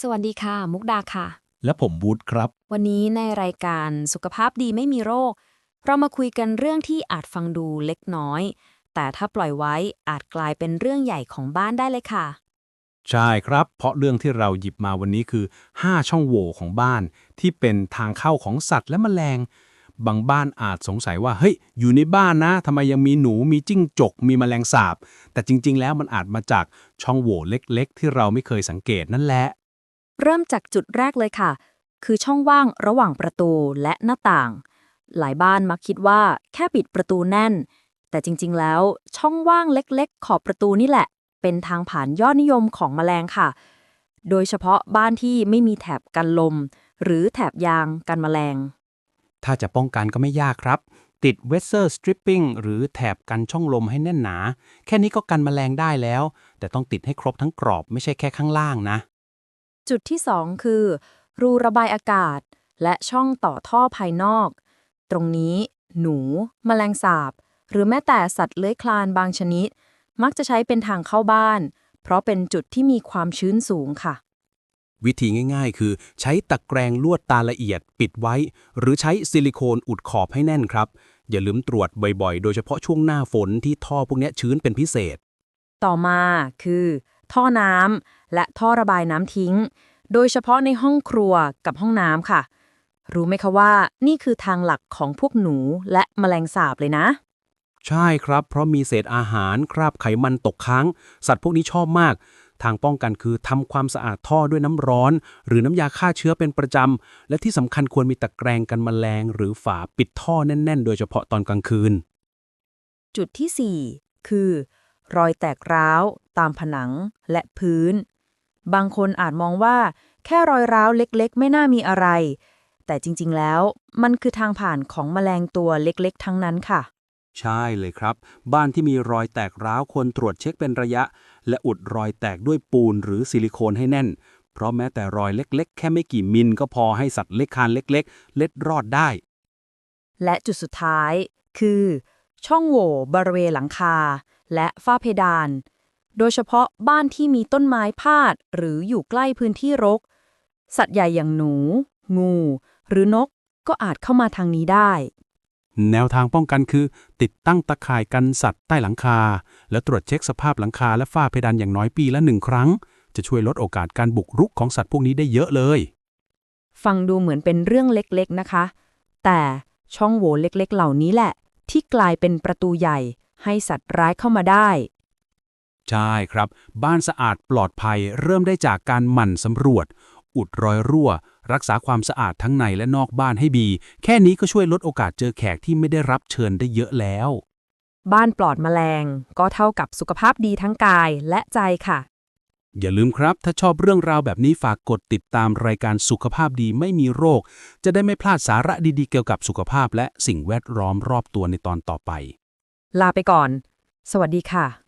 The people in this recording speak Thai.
สวัสดีค่ะ มุกดาค่ะ และผมบูธครับ วันนี้ในรายการสุขภาพดีไม่มีโรค เรามาคุยกันเรื่องที่อาจฟังดูเล็กน้อย แต่ถ้าปล่อยไว้อาจกลายเป็นเรื่องใหญ่ของบ้านได้เลยค่ะ ใช่ครับ เพราะเรื่องที่เราหยิบมาวันนี้คือ 5 ช่องโหว่ของบ้าน ที่เป็นทางเข้าของสัตว์และแมลง บางบ้านอาจสงสัยว่า เฮ้ย อยู่ในบ้านนะทำไมยังมีหนูมีจิ้งจก มีแมลงสาบ แต่จริง ๆ แล้วมันอาจมาจากช่องโหว่เล็ก ๆ ที่เราไม่เคยสังเกตนั่นแหละ เริ่มจากจุดแรกเลยค่ะ คือช่องว่างระหว่างประตูและหน้าต่าง หลายบ้านมักคิดว่าแค่ปิดประตูแน่น แต่จริงๆแล้วช่องว่างเล็กๆ ขอบประตูนี่แหละ เป็นทางผ่านยอดนิยมของแมลงค่ะ โดยเฉพาะบ้านที่ไม่มีแถบกันลม หรือแถบยางกันแมลง ถ้าจะป้องกันก็ไม่ยากครับ ติดเวสเซอร์สตริปปิ้งหรือแถบกันช่องลมให้แน่นหนา แค่นี้ก็กันแมลงได้แล้ว แต่ต้องติดให้ครบทั้งกรอบไม่ใช่แค่ข้างล่างนะ จุดที่ 2 คือ รูระบายอากาศ และช่องต่อท่อภายนอก ตรงนี้ หนูแมลงสาบ หรือแม้แต่สัตว์เลื้อยคลานบางชนิด มักจะใช้เป็นทางเข้าบ้าน เพราะเป็นจุดที่มีความชื้นสูงค่ะ วิธีง่ายๆ คือ ใช้ตะแกรงลวดตาละเอียด ปิดไว้ หรือใช้ซิลิโคนอุดขอบให้แน่นครับ อย่าลืมตรวจบ่อยๆ โดยเฉพาะช่วงหน้าฝนที่ท่อพวกเนี้ยชื้นเป็นพิเศษ ต่อมาคือ ท่อน้ำ และท่อระบายน้ำทิ้ง โดยเฉพาะในห้องครัวกับห้องน้ำค่ะ รู้ไหมคะว่านี่คือทางหลักของพวกหนูและแมลงสาบเลยนะ ใช่ครับ เพราะมีเศษอาหารคราบไขมันตกค้าง สัตว์พวกนี้ชอบมาก ทางป้องกันคือทำความสะอาดท่อด้วยน้ำร้อน หรือน้ำยาฆ่าเชื้อเป็นประจำ และที่สำคัญควรมีตะแกรงกันแมลง หรือฝาปิดท่อแน่น ๆ โดยเฉพาะตอนกลางคืน จุดที่ 4 คือ รอยแตกร้าว ตามผนังและพื้น บางคนอาจมองว่า แค่รอยร้าวเล็กๆ ไม่น่ามีอะไร แต่จริงๆแล้วมันคือทางผ่านของแมลงตัวเล็กๆ ทั้งนั้นค่ะ ใช่เลยครับ บ้านที่มีรอยแตกร้าวควรตรวจเช็คเป็นระยะ และอุดรอยแตกด้วยปูนหรือซิลิโคนให้แน่น เพราะแม้แต่รอยเล็ก ๆ แค่ไม่กี่มิลก็พอให้สัตว์เล็กคานเล็ก ๆ เล็ดรอดได้ และจุดสุดท้ายคือ ช่องโหว่บริเวณหลังคา และฝ้าเพดาน โดยเฉพาะบ้านที่มีต้นไม้พาด หรืออยู่ใกล้พื้นที่รก สัตว์ใหญ่อย่างหนู งู หรือนกก็อาจเข้ามาทางนี้ได้ แนวทางป้องกันคือ ติดตั้งตะข่ายกันสัตว์ใต้หลังคา และตรวจเช็คสภาพหลังคาและฝ้าเพดานอย่างน้อยปีละหนึ่งครั้ง จะช่วยลดโอกาสการบุกรุกของสัตว์พวกนี้ได้เยอะเลย ฟังดูเหมือนเป็นเรื่องเล็กๆนะคะ แต่ช่องโหว่เล็กๆ เหล่านี้แหละ ที่กลายเป็นประตูใหญ่ ให้สัตว์ร้ายเข้ามาได้ ใช่ครับ บ้านสะอาดปลอดภัยเริ่มได้จากการหมั่นสำรวจ อุดรอยรั่ว รักษาความสะอาดทั้งในและนอกบ้านให้ดี แค่นี้ก็ช่วยลดโอกาสเจอแขกที่ไม่ได้รับเชิญได้เยอะแล้ว บ้านปลอดแมลง ก็เท่ากับสุขภาพดีทั้งกายและใจค่ะ อย่าลืมครับ ถ้าชอบเรื่องราวแบบนี้ฝากกดติดตามรายการสุขภาพดีไม่มีโรค จะได้ไม่พลาดสาระดีๆเกี่ยวกับสุขภาพ และสิ่งแวดล้อมรอบตัวในตอนต่อไป ลาไปก่อน สวัสดีค่ะ